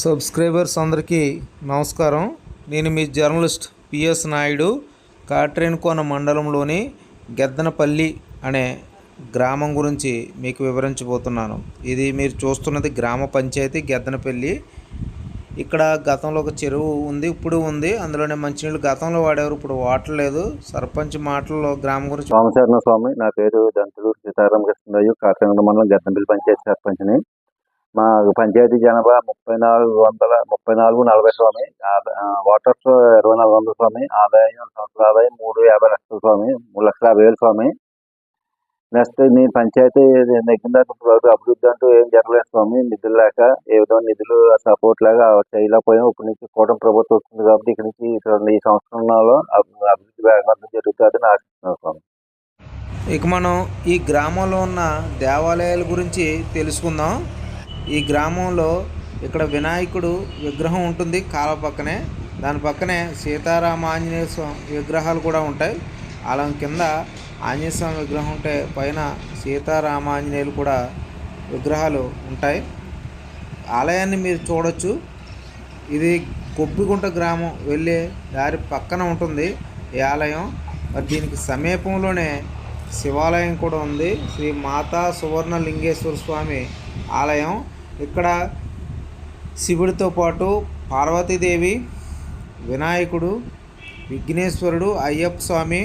Subscribers అందరికీ నమస్కారం. నేను మీ journalist P S Naidu Katrenikona మండలంలోని గెద్దనపల్లి అనే గ్రామం గురించి మీకు వివరించబోతున్నాను. ఇది మీరు చూస్తున్నది గ్రామ పంచాయతీ గెద్దనపల్లి. ఇక్కడ గతంలో ఒక చెరువు ఉంది ఇప్పుడు ఉంది. అందులోనే మంచినీళ్ళు గతంలో వాడేవారు ఇప్పుడు వాడలేదు. సర్పంచ్ మాటల్లో గ్రామం గురించి సోమశరణ స్వామి నా పేరు దంతులూరు సీతారామ కృష్ణరాజు కాకినాడ మండలం గద్దంపల్లి పంచాయతీ సర్పంచ్ని. మా పంచాయతీ జనాభా ముప్పై నాలుగు వందల ముప్పై నాలుగు నలభై స్వామి ఓటర్స్ వాటర్స్ ఇరవై నాలుగు వందల స్వామి ఆదాయం సంవత్సర ఆదాయం మూడు యాభై లక్షల స్వామి మూడు లక్షల యాభై వేలు స్వామి. నెక్స్ట్ మీ పంచాయతీ నెగ్గిన అభివృద్ధి అంటూ ఏం జరగలేదు స్వామి నిధులు లేక ఏ విధంగా నిధులు సపోర్ట్ లేక చేయలేకపోయాం ఇప్పటి నుంచి కూటమి ప్రభుత్వం వస్తుంది కాబట్టి ఇక్కడి నుంచి ఈ- ఈ సంవత్సరంలో అభివృద్ధి వేగవంతం జరుగుతుందని ఆశిస్తున్నాం స్వామి. ఇక మనం ఈ గ్రామంలో ఉన్న దేవాలయాల గురించి తెలుసుకుందాం. ఈ గ్రామంలో ఇక్కడ వినాయకుడు విగ్రహం ఉంటుంది కాల పక్కనే. దాని పక్కనే సీతారామ ఆంజనేయ స్వామి విగ్రహాలు కూడా ఉంటాయి. అలా కింద ఆంజనేయ స్వామి విగ్రహం ఉంటే పైన సీతారామ ఆంజనేయులు కూడా విగ్రహాలు ఉంటాయి. ఆలయాన్ని మీరు చూడొచ్చు. ఇది కొబ్బిగుంట గ్రామం వెళ్ళే దారి పక్కన ఉంటుంది ఈ ఆలయం. మరి దీనికి సమీపంలోనే శివాలయం కూడా ఉంది. శ్రీ మాతా సువర్ణ లింగేశ్వర స్వామి ఆలయం. ఇక్కడ శివుడితో పాటు పార్వతీదేవి వినాయకుడు విఘ్నేశ్వరుడు అయ్యప్ప స్వామి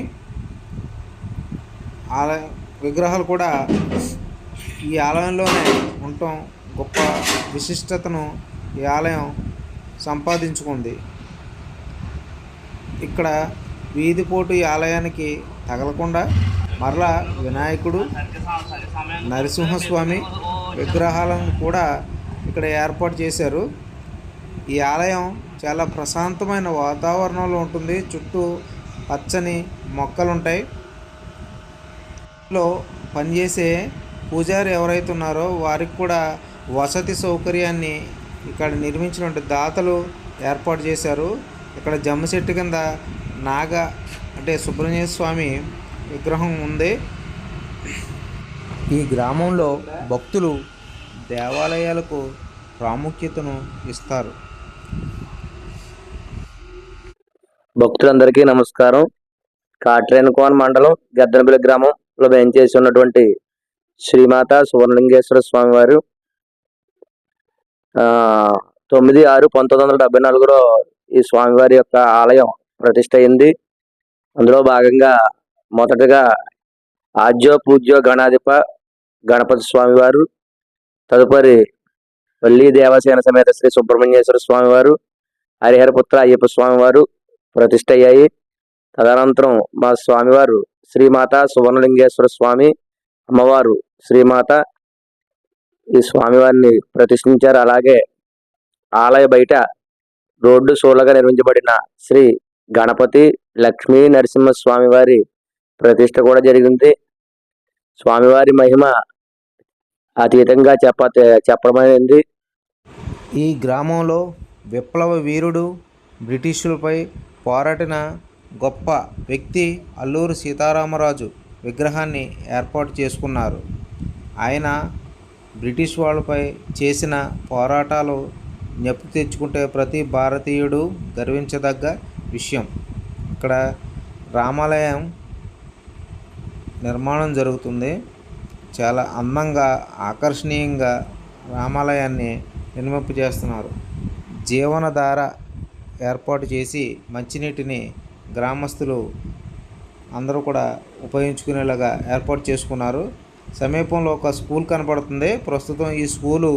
ఆలయ విగ్రహాలు కూడా ఈ ఆలయంలోనే ఉండటం గొప్ప విశిష్టతను ఈ ఆలయం సంపాదించుకుంది. ఇక్కడ వీధిపోటు ఈ ఆలయానికి తగలకుండా మరలా వినాయకుడు నరసింహస్వామి విగ్రహాలను కూడా ఇక్కడ ఏర్పాటు చేశారు. ఈ ఆలయం చాలా ప్రశాంతమైన వాతావరణంలో ఉంటుంది. చుట్టూ పచ్చని మొక్కలు ఉంటాయి లో పనిచేసే పూజారి ఎవరైతే ఉన్నారో వారికి కూడా వసతి సౌకర్యాన్ని ఇక్కడ నిర్మించినటువంటి దాతలు ఏర్పాటు చేశారు. ఇక్కడ జమ్మ చెట్టు కింద నాగ అంటే సుబ్రహ్మణ్య స్వామి విగ్రహం ఉంది. ఈ గ్రామంలో భక్తులు దేవాలయాలకు ప్రాముఖ్యతను ఇస్తారు. భక్తులందరికీ నమస్కారం. కాట్రేనుకోన మండలం గద్దనపల్లి గ్రామంలో చేసి ఉన్నటువంటి శ్రీమాత సువర్ణలింగేశ్వర స్వామి వారు తొమ్మిది ఆరు పంతొమ్మిది వందల డెబ్బై నాలుగులో ఈ స్వామివారి యొక్క ఆలయం ప్రతిష్ట అయింది. అందులో భాగంగా మొదటగా ఆజ్యో పూజ్యో గణాధిప గణపతి స్వామివారు తదుపరి వల్లి దేవసేన సమేత శ్రీ సుబ్రహ్మణ్యేశ్వర స్వామివారు హరిహరపుత్ర అయ్యప్ప స్వామివారు ప్రతిష్ట అయ్యాయి తదనంతరం మా స్వామివారు శ్రీమాత సువర్ణలింగేశ్వర స్వామి అమ్మవారు శ్రీమాత ఈ స్వామివారిని ప్రతిష్ఠించారు. అలాగే ఆలయ బయట రోడ్డు సోలగా నిర్మించబడిన శ్రీ గణపతి లక్ష్మీ నరసింహ స్వామివారి ప్రతిష్ట కూడా జరిగింది. స్వామివారి మహిమ అతీతంగా చెప్ప చెప్పడమైంది. ఈ గ్రామంలో విప్లవ వీరుడు బ్రిటిషులపై పోరాటిన గొప్ప వ్యక్తి అల్లూరు సీతారామరాజు విగ్రహాన్ని ఏర్పాటు చేసుకున్నారు. ఆయన బ్రిటిష్ వాళ్ళపై చేసిన పోరాటాలు జ్ఞప్తి తెచ్చుకుంటే ప్రతి భారతీయుడు గర్వించదగ్గ విషయం. ఇక్కడ రామాలయం నిర్మాణం జరుగుతుంది. చాలా అందంగా ఆకర్షణీయంగా రామాలయాన్ని నిర్మింపు చేస్తున్నారు. జీవనధార ఏర్పాటు చేసి మంచినీటిని గ్రామస్తులు అందరూ కూడా ఉపయోగించుకునేలాగా ఏర్పాటు చేసుకున్నారు. సమీపంలో ఒక స్కూల్ కనపడుతుంది ప్రస్తుతం ఈ స్కూలు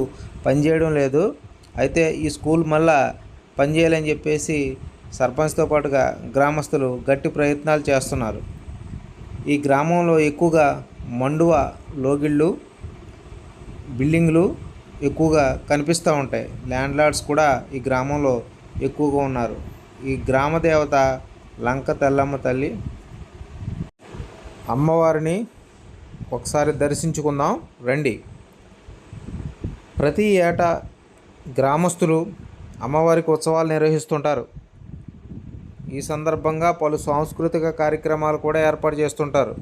పనిచేయడం లేదు. అయితే ఈ స్కూల్ మళ్ళా పనిచేయాలని చెప్పేసి సర్పంచ్తో పాటుగా గ్రామస్తులు గట్టి ప్రయత్నాలు చేస్తున్నారు. ఈ గ్రామంలో ఎక్కువగా మండువ లోగిళ్ళు బిల్డింగ్లు ఎక్కువగా కనిపిస్తూ ఉంటాయి. ల్యాండ్ లార్డ్స్ కూడా ఈ గ్రామంలో ఎక్కువగా ఉన్నారు. ఈ గ్రామ దేవత లంక తెల్లమ్మ తల్లి అమ్మవారిని ఒకసారి దర్శించుకుందాం. రండి. ప్రతి ఏటా గ్రామస్తులు అమ్మవారికి ఉత్సవాలు నిర్వహిస్తుంటారు. ఈ సందర్భంగా పలు సాంస్కృతిక కార్యక్రమాలు కూడా ఏర్పాటు చేస్తుంటారు.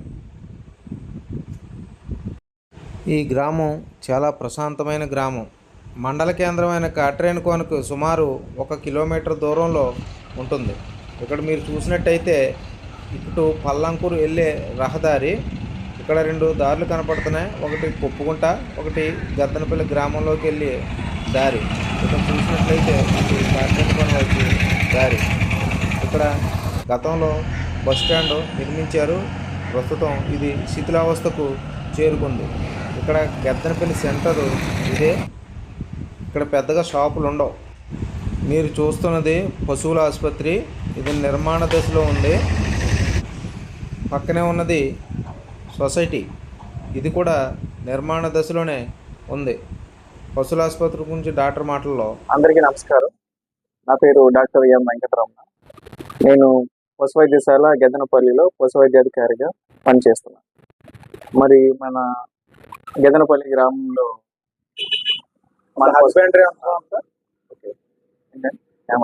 ఈ గ్రామం చాలా ప్రశాంతమైన గ్రామం. మండల కేంద్రమైన కాట్రేనుకోనకు సుమారు ఒక కిలోమీటర్ దూరంలో ఉంటుంది. ఇక్కడ మీరు చూసినట్టయితే ఇటు పల్లంకూరు వెళ్ళే రహదారి ఇక్కడ రెండు దారులు కనపడుతున్నాయి. ఒకటి కుప్పుకుంట ఒకటి గద్దనపల్లి గ్రామంలోకి వెళ్ళి దారి. ఇక్కడ చూసినట్లయితే వైపు దారి. ఇక్కడ గతంలో బస్ స్టాండ్ నిర్మించారు. ప్రస్తుతం ఇది శిథిలావస్థకు చేరుకుంది. ఇక్కడ గద్దనపల్లి సెంటర్ ఇదే. ఇక్కడ పెద్దగా షాపులు ఉండవు. మీరు చూస్తున్నది పశువుల ఆసుపత్రి. ఇది నిర్మాణ దశలో ఉంది. పక్కనే ఉన్నది సొసైటీ. ఇది కూడా నిర్మాణ దశలోనే ఉంది. పశువుల ఆసుపత్రి గురించి డాక్టర్ మాటల్లో అందరికీ నమస్కారం. నా పేరు డాక్టర్ ఎం వెంకటరమణ. నేను పశు వైద్యశాల గెదనపల్లిలో పశు వైద్యాధికారిగా పనిచేస్తున్నాను. మరి మన గెదనపల్లి గ్రామంలో మన హస్బెండరీ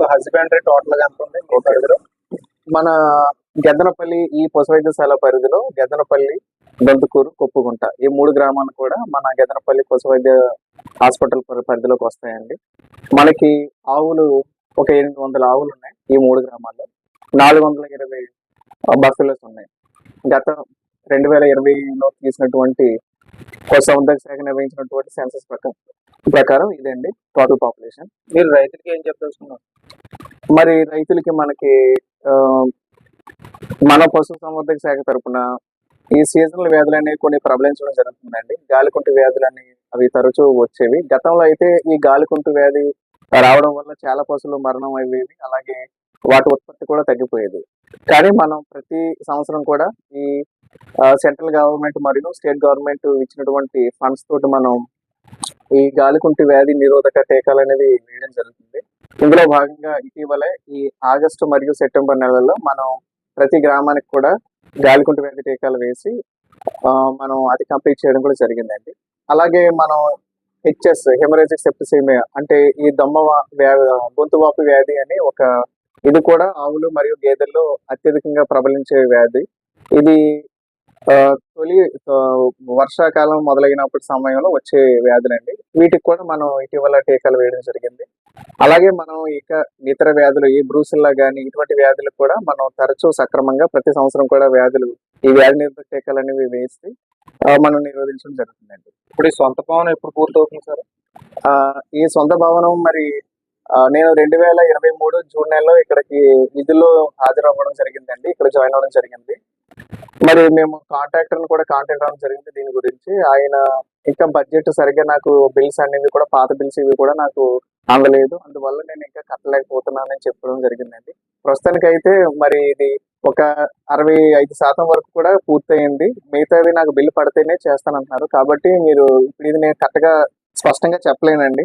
హస్బెండరీ టోటల్గా ఎంత ఉంది మీ పరిధిలో మన గెద్దనపల్లి ఈ పశు వైద్యశాల పరిధిలో గెద్దనపల్లి దొంతుకూరు కొప్పుగుంట ఈ మూడు గ్రామాలు కూడా మన గెదనపల్లి పశు వైద్య హాస్పిటల్ పరి- పరిధిలోకి వస్తాయండి. మనకి ఆవులు ఒక ఎనిమిది వందల ఆవులు ఉన్నాయి ఈ మూడు గ్రామాల్లో. నాలుగు వందల ఇరవై బఫెలోస్ ఉన్నాయి గత రెండు వేల ఇరవైలో తీసినటువంటి సంవత్సర శాఖ నిర్వహించినటువంటి సెన్సస్ ప్రకారం ప్రకారం ఇదండి టోటల్ పాపులేషన్. మీరు రైతులకి ఏం చెప్పదలుచుకున్నారు? మరి రైతులకి మనకి మన పశు సంవర్ధక శాఖ తరపున ఈ సీజనల్ వ్యాధులు అనేవి కొన్ని ప్రబలించడం జరుగుతుందండి. గాలికుంటు వ్యాధులు అవి తరచూ వచ్చేవి. గతంలో అయితే ఈ గాలికుంటు వ్యాధి రావడం వల్ల చాలా పశువులు మరణం అయ్యేవి. అలాగే వాటి ఉత్పత్తి కూడా తగ్గిపోయేది. కానీ మనం ప్రతి సంవత్సరం కూడా ఈ సెంట్రల్ గవర్నమెంట్ మరియు స్టేట్ గవర్నమెంట్ ఇచ్చినటువంటి ఫండ్స్ తోటి మనం ఈ గాలికుంటి వ్యాధి నిరోధక టీకాలు అనేది వేయడం జరుగుతుంది. ఇందులో భాగంగా ఇటీవలే ఈ ఆగస్టు మరియు సెప్టెంబర్ నెలల్లో మనం ప్రతి గ్రామానికి కూడా గాలికుంటి వ్యాధి టీకాలు వేసి మనం అది కంప్లీట్ చేయడం కూడా జరిగిందండి. అలాగే మనం హెచ్ఎస్ హెమరేజిక్ సెప్టిసీమియా అంటే ఈ దమ్మ వా- వ్యా- గొంతు వాపు వ్యాధి అని ఒక ఇది కూడా ఆవులు మరియు గేదెల్లో అత్యధికంగా ప్రబలించే వ్యాధి. ఇది తొలి వర్షాకాలం మొదలైనప్పటి సమయంలో వచ్చే వ్యాధులండి. వీటికి కూడా మనం ఇటీవల టీకాలు వేయడం జరిగింది. అలాగే మనం ఇక ఇతర వ్యాధులు ఈ బ్రూసిల్లా కానీ ఇటువంటి వ్యాధులకు కూడా మనం తరచూ సక్రమంగా ప్రతి సంవత్సరం కూడా వ్యాధులు ఈ వ్యాధి నిరోధక టీకాలు అనేవి వేసి మనం నిరోధించడం జరుగుతుందండి. ఇప్పుడు ఈ సొంత భవనం ఎప్పుడు పూర్తవుతుంది సార్? ఆ, ఈ సొంత భవనం మరి నేను రెండు వేల ఇరవై మూడు జూన్ నెలలో ఇక్కడికి విధుల్లో హాజరవ్వడం జరిగిందండి. ఇక్కడ జాయిన్ అవ్వడం జరిగింది. మరి మేము కాంట్రాక్టర్ కూడా కాంటాక్ట్ అవ్వడం జరిగింది దీని గురించి. ఆయన ఇంకా బడ్జెట్ సరిగ్గా నాకు బిల్స్ అనేవి కూడా పాత బిల్స్ ఇవి కూడా నాకు అందలేదు. అందువల్ల నేను ఇంకా కట్టలేకపోతున్నానని చెప్పడం జరిగిందండి. ప్రస్తుతానికి అయితే మరి ఇది ఒక అరవై ఐదు శాతం వరకు కూడా పూర్తయింది. మిగతాది నాకు బిల్లు పడితేనే చేస్తానంటున్నారు. కాబట్టి మీరు ఇప్పుడు ఇది నేను కరెక్ట్గా స్పష్టంగా చెప్పలేనండి.